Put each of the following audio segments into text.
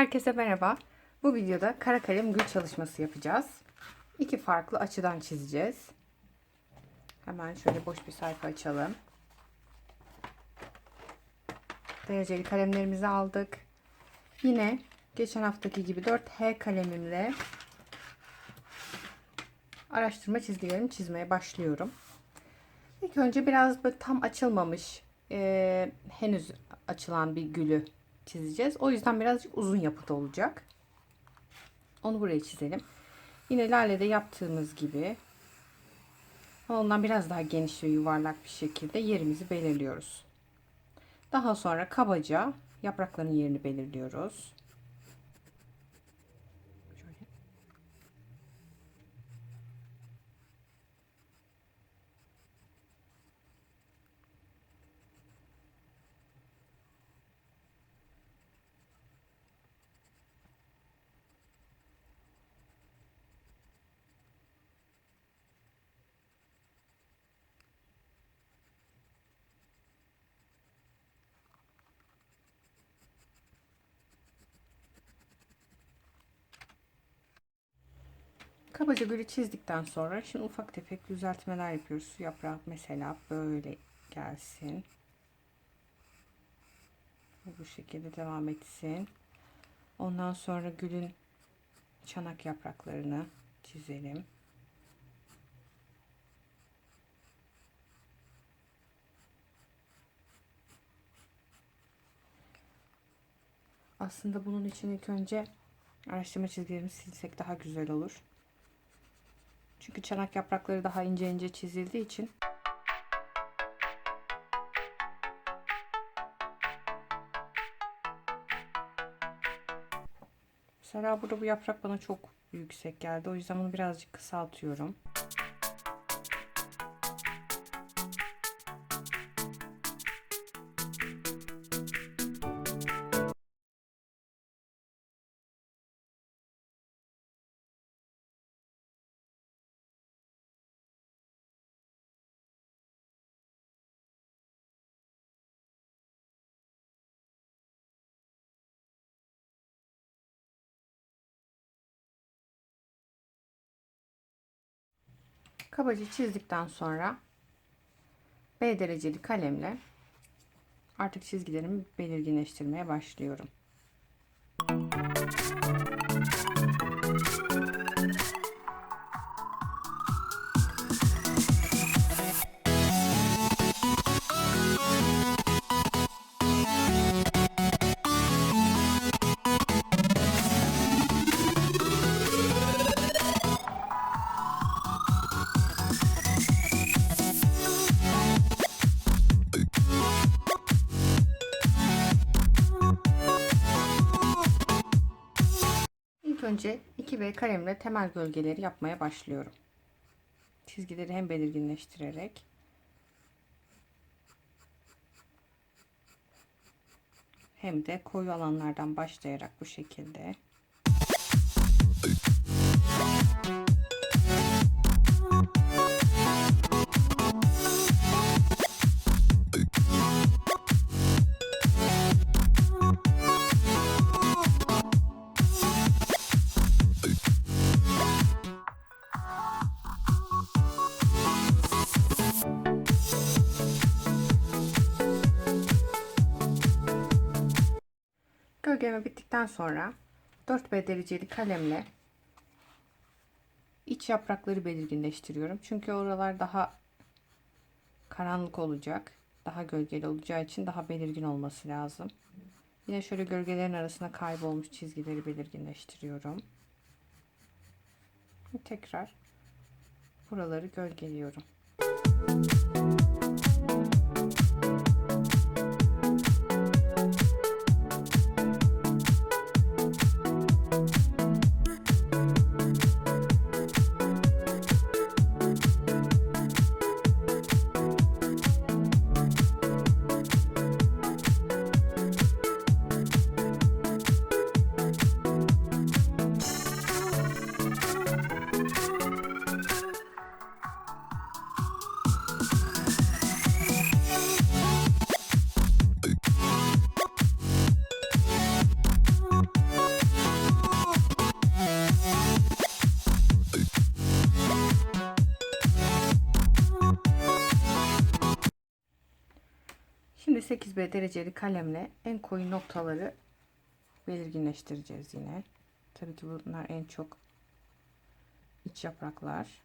Herkese merhaba. Bu videoda kara kalem gül çalışması yapacağız. İki farklı açıdan çizeceğiz. Hemen şöyle boş bir sayfa açalım. Dereceli kalemlerimizi aldık. Yine geçen haftaki gibi 4H kalemimle araştırma çizgilerimi çizmeye başlıyorum. İlk önce biraz böyle tam açılmamış, e, henüz açılan bir gülü çizeceğiz. O yüzden birazcık uzun yapıda olacak. Onu buraya çizelim. Yine lalede yaptığımız gibi ondan biraz daha geniş ve yuvarlak bir şekilde yerimizi belirliyoruz. Daha sonra kabaca yaprakların yerini belirliyoruz. Kabaca gülü çizdikten sonra şimdi ufak tefek düzeltmeler yapıyoruz. Su yaprak mesela böyle gelsin. Bu şekilde devam etsin. Ondan sonra gülün çanak yapraklarını çizelim. Aslında bunun için ilk önce araştırma çizgilerimizi silsek daha güzel olur. Çünkü çanak yaprakları daha ince ince çizildiği için Mesela burada bu yaprak bana çok yüksek geldi. O yüzden bunu birazcık kısaltıyorum. Kabaca çizdikten sonra B dereceli kalemle artık çizgilerimi belirginleştirmeye başlıyorum. İlk önce 2B kalemle temel gölgeleri yapmaya başlıyorum. Çizgileri hem belirginleştirerek hem de koyu alanlardan başlayarak bu şekilde Gölgeme bittikten sonra 4B dereceli kalemle iç yaprakları belirginleştiriyorum. Çünkü oralar daha karanlık olacak. Daha gölgeli olacağı için daha belirgin olması lazım. Yine şöyle gölgelerin arasına kaybolmuş çizgileri belirginleştiriyorum. Tekrar buraları gölgeliyorum. 8B dereceli kalemle en koyu noktaları belirginleştireceğiz yine. Tabii ki bunlar en çok iç yapraklar.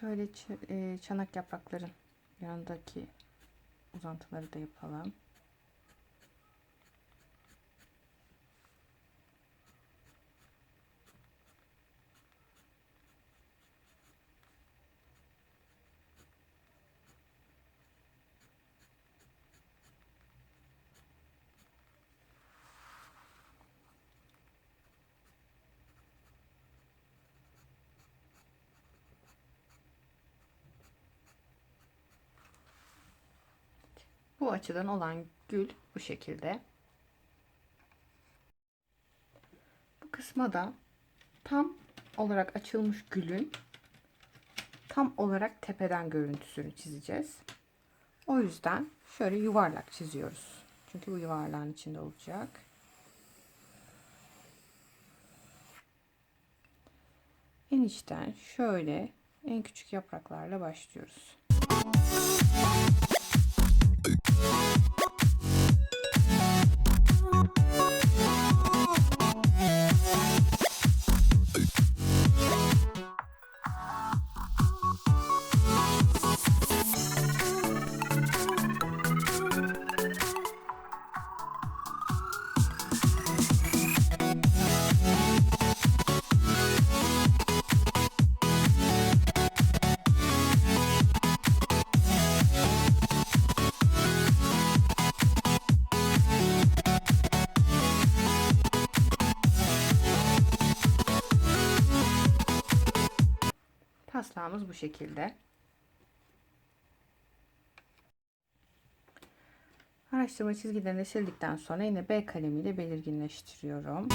Şöyle çanak yaprakların yanındaki uzantıları da yapalım. Bu açıdan olan gül bu şekilde. Bu kısma da tam olarak açılmış gülün tam olarak tepeden görüntüsünü çizeceğiz. O yüzden şöyle yuvarlak çiziyoruz. Çünkü bu yuvarlağın içinde olacak. En içten şöyle en küçük yapraklarla başlıyoruz. Taslağımız bu şekilde. Araştırma çizgilerini sildikten sonra yine B kalemiyle belirginleştiriyorum.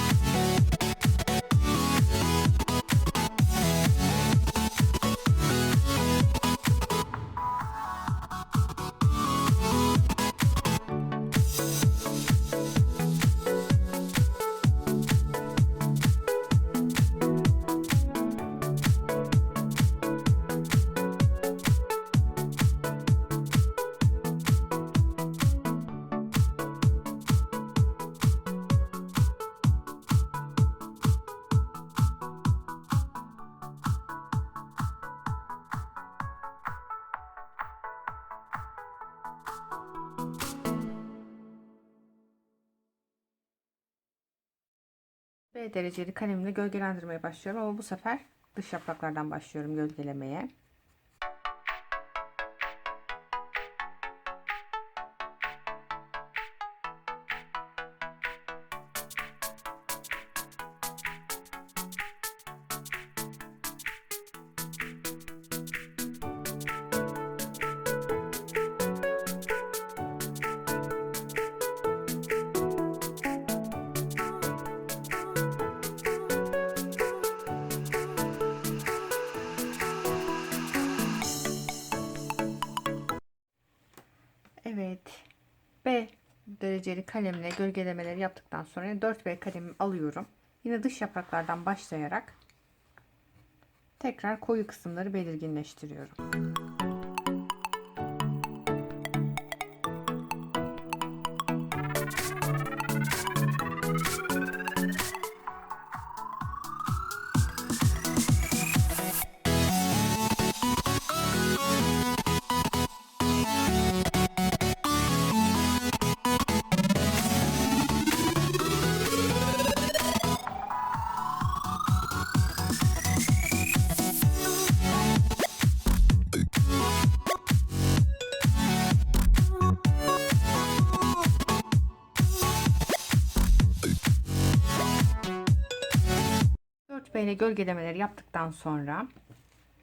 B dereceli kalemle gölgelendirmeye başlıyorum ama bu sefer dış yapraklardan başlıyorum gölgelemeye. Evet. B dereceli kalemle gölgelemeleri yaptıktan sonra 4B kalemimi alıyorum. Yine dış yapraklardan başlayarak tekrar koyu kısımları belirginleştiriyorum. 6B ile gölgelemeleri yaptıktan sonra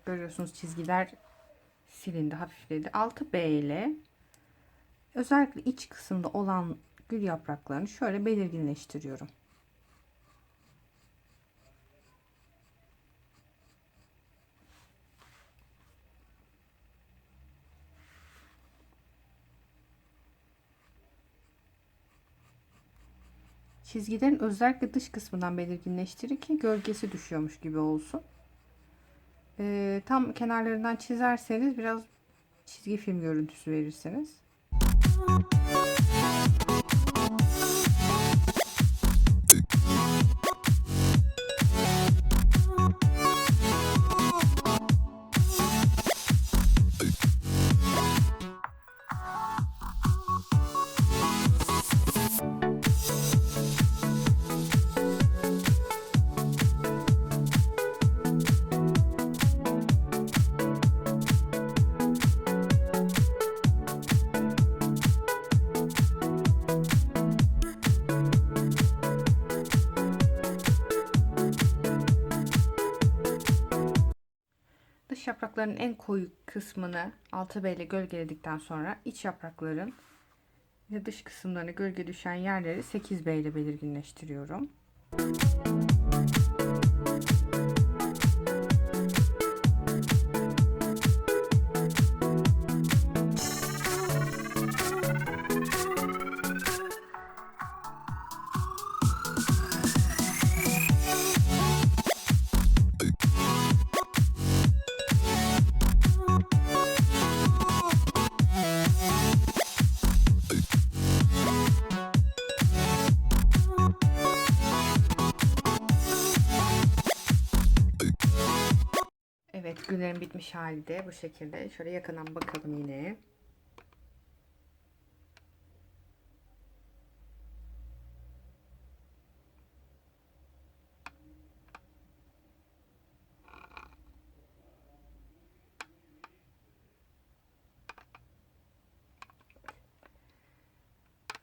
görüyorsunuz çizgiler silindi, hafifledi. 6B ile özellikle iç kısımda olan gül yapraklarını şöyle belirginleştiriyorum. Çizgilerin özellikle dış kısmından belirginleştirin ki gölgesi düşüyormuş gibi olsun. Ee, tam kenarlarından çizerseniz biraz çizgi film görüntüsü verirsiniz. Dış yaprakların en koyu kısmını 6B ile gölgeledikten sonra iç yaprakların ve dış kısımlarına gölge düşen yerleri 8B ile belirginleştiriyorum. Evet güllerin bitmiş hali de bu şekilde. Şöyle yakından bakalım yine.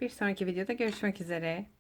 Bir sonraki videoda görüşmek üzere.